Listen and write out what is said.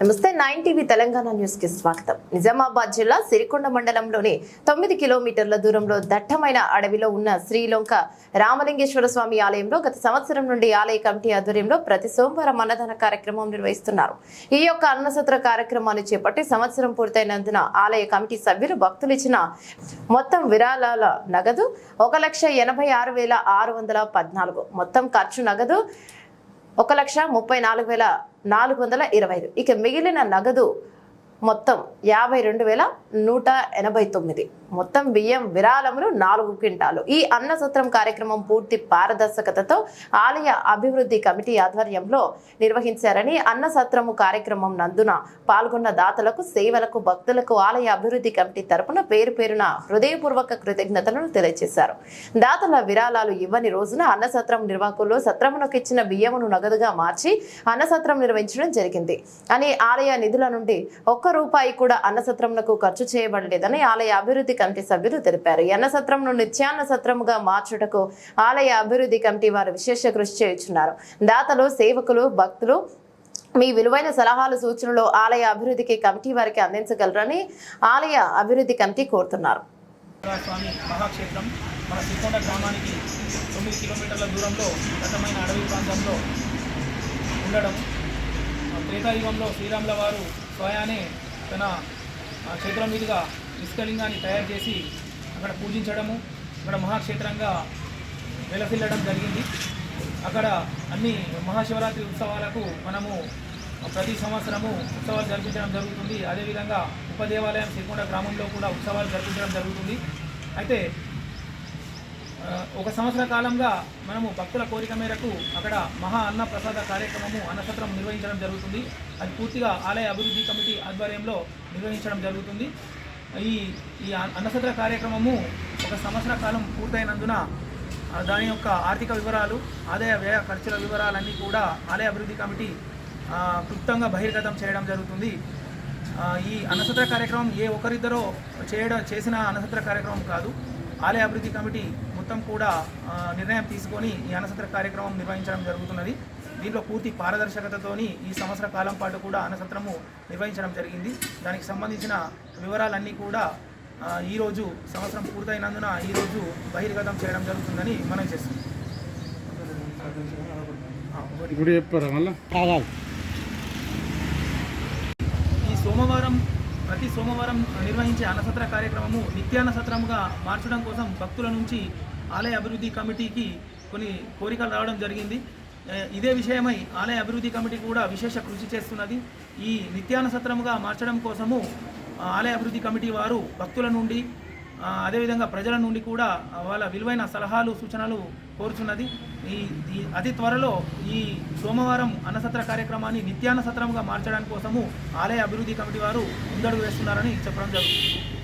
నమస్తే nine TV Telangana న్యూస్కి స్వాగతం. నిజామాబాద్ జిల్లా సిరికొండ మండలంలోని తొమ్మిది కిలోమీటర్ల దూరంలో దట్టమైన అడవిలో ఉన్న శ్రీలంక రామలింగేశ్వర స్వామి ఆలయంలో గత సంవత్సరం నుండి ఆలయ కమిటీ ఆధ్వర్యంలో ప్రతి సోమవారం అన్నదాన కార్యక్రమం నిర్వహిస్తున్నారు. ఈ యొక్క అన్నసత్ర కార్యక్రమాన్ని చేపట్టి సంవత్సరం పూర్తయినందున ఆలయ కమిటీ సభ్యులు భక్తులు ఇచ్చిన మొత్తం విరాళాల నగదు ఒక లక్ష ఎనభై ఆరు వేల ఆరు వందల పద్నాలుగు. మొత్తం ఖర్చు నగదు ఒక లక్ష ముప్పై నాలుగు వేల నాలుగు వందల ఇరవై ఐదు. ఇక మిగిలిన నగదు మొత్తం యాభై రెండు వేల నూట ఎనభై తొమ్మిది. మొత్తం బియ్యం విరాళములు నాలుగు క్వింటాలు. ఈ అన్నసత్రం కార్యక్రమం పూర్తి పారదర్శకతతో ఆలయ అభివృద్ధి కమిటీ ఆధ్వర్యంలో నిర్వహించారని అన్నసత్రము కార్యక్రమం నందున పాల్గొన్న దాతలకు సేవలకు భక్తులకు ఆలయ అభివృద్ధి కమిటీ తరపున పేరు పేరున హృదయపూర్వక కృతజ్ఞతలను తెలియజేశారు. దాతల విరాళాలు ఇవ్వని రోజున అన్నసత్రం నిర్వాహకులు సత్రమునకు ఇచ్చిన బియ్యమును నగదుగా మార్చి అన్నసత్రం నిర్వహించడం జరిగింది. అని ఆలయ నిధుల నుండి ఒక్క రూపాయి కూడా అన్నసత్రంకు ఖర్చు చేయబడలేదని ఆలయ అభివృద్ధి కమిటీ సభ్యులు తెలిపారు. ఈ అన్నసత్రంను నిత్యాన్న సత్రముగా మార్చుటకు ఆలయ అభివృద్ధి కమిటీ వారు విశేష కృషి చేయుచున్నారు. దాతలు సేవకులు భక్తులు మీ విలువైన సలహాలు సూచనలు ఆలయ అభివృద్ధికి కమిటీ వారికి అందించగలరని ఆలయ అభివృద్ధి కమిటీ కోరుతున్నారు. స్వామి మహాక్షేత్రం మన శ్రీకొండ గ్రామానికి తొమ్మిది కిలోమీటర్ల దూరంలో దట్టమైన అడవి ప్రాంతంలో ఉండడం త్రేతాయుగంలో శ్రీరాముల వారు స్వయానే తన క్షేత్రం మీదుగా ఇసుకలింగాన్ని తయారు చేసి అక్కడ పూజించడము అక్కడ మహాక్షేత్రంగా వెలసిల్లడం జరిగింది. అక్కడ అన్ని మహాశివరాత్రి ఉత్సవాలకు మనము ప్రతి సంవత్సరము ఉత్సవాలు జరిపించడం జరుగుతుంది. అదేవిధంగా ఉపదేవాలయం శ్రీకొండ గ్రామంలో కూడా ఉత్సవాలు జరిపించడం జరుగుతుంది. అయితే ఒక సంవత్సర కాలంగా మనము భక్తుల కోరిక మేరకు అక్కడ మహా అన్న ప్రసాద కార్యక్రమము అన్నసత్రం నిర్వహించడం జరుగుతుంది. అది పూర్తిగా ఆలయ అభివృద్ధి కమిటీ ఆధ్వర్యంలో నిర్వహించడం జరుగుతుంది. ఈ ఈ అన్నసత్ర కార్యక్రమము ఒక సంవత్సర కాలం పూర్తయినందున దాని యొక్క ఆర్థిక వివరాలు ఆదాయ వ్యయ ఖర్చుల వివరాలన్నీ కూడా ఆలయ అభివృద్ధి కమిటీ క్లుప్తంగా బహిర్గతం చేయడం జరుగుతుంది. ఈ అన్నసత్ర కార్యక్రమం ఏ ఒకరిద్దరో చేయడం చేసిన అన్నసత్ర కార్యక్రమం కాదు. ఆలయ అభివృద్ధి కమిటీ మొత్తం కూడా నిర్ణయం తీసుకొని ఈ అన్నసత్ర కార్యక్రమం నిర్వహించడం జరుగుతున్నది. దీంట్లో పూర్తి పారదర్శకతతోని ఈ సంవత్సర కాలం పాటు కూడా అన్నసత్రము నిర్వహించడం జరిగింది. దానికి సంబంధించిన వివరాలన్నీ కూడా ఈరోజు సంవత్సరం పూర్తయినందున ఈరోజు బహిర్గతం చేయడం జరుగుతుందని మనం మళ్ళా? ఈ సోమవారం ప్రతి సోమవారం నిర్వహించే అన్నసత్ర కార్యక్రమము నిత్యాన్న సత్రముగా మార్చడం కోసం భక్తుల నుంచి ఆలయ అభివృద్ధి కమిటీకి కొన్ని కోరికలు రావడం జరిగింది. ఇదే విషయమై ఆలయ అభివృద్ధి కమిటీ కూడా విశేష కృషి చేస్తున్నది. ఈ నిత్యాన సత్రముగా మార్చడం కోసము ఆలయ అభివృద్ధి కమిటీ వారు భక్తుల నుండి అదేవిధంగా ప్రజల నుండి కూడా వాళ్ళ విలువైన సలహాలు సూచనలు కోరుచున్నది. ఈ అతి త్వరలో ఈ సోమవారం అన్నసత్ర కార్యక్రమాన్ని నిత్యాన్న సత్రంగా మార్చడానికి కోసము ఆలయ అభివృద్ధి కమిటీ వారు ముందడుగు వేస్తున్నారని చెప్పడం జరుగుతుంది.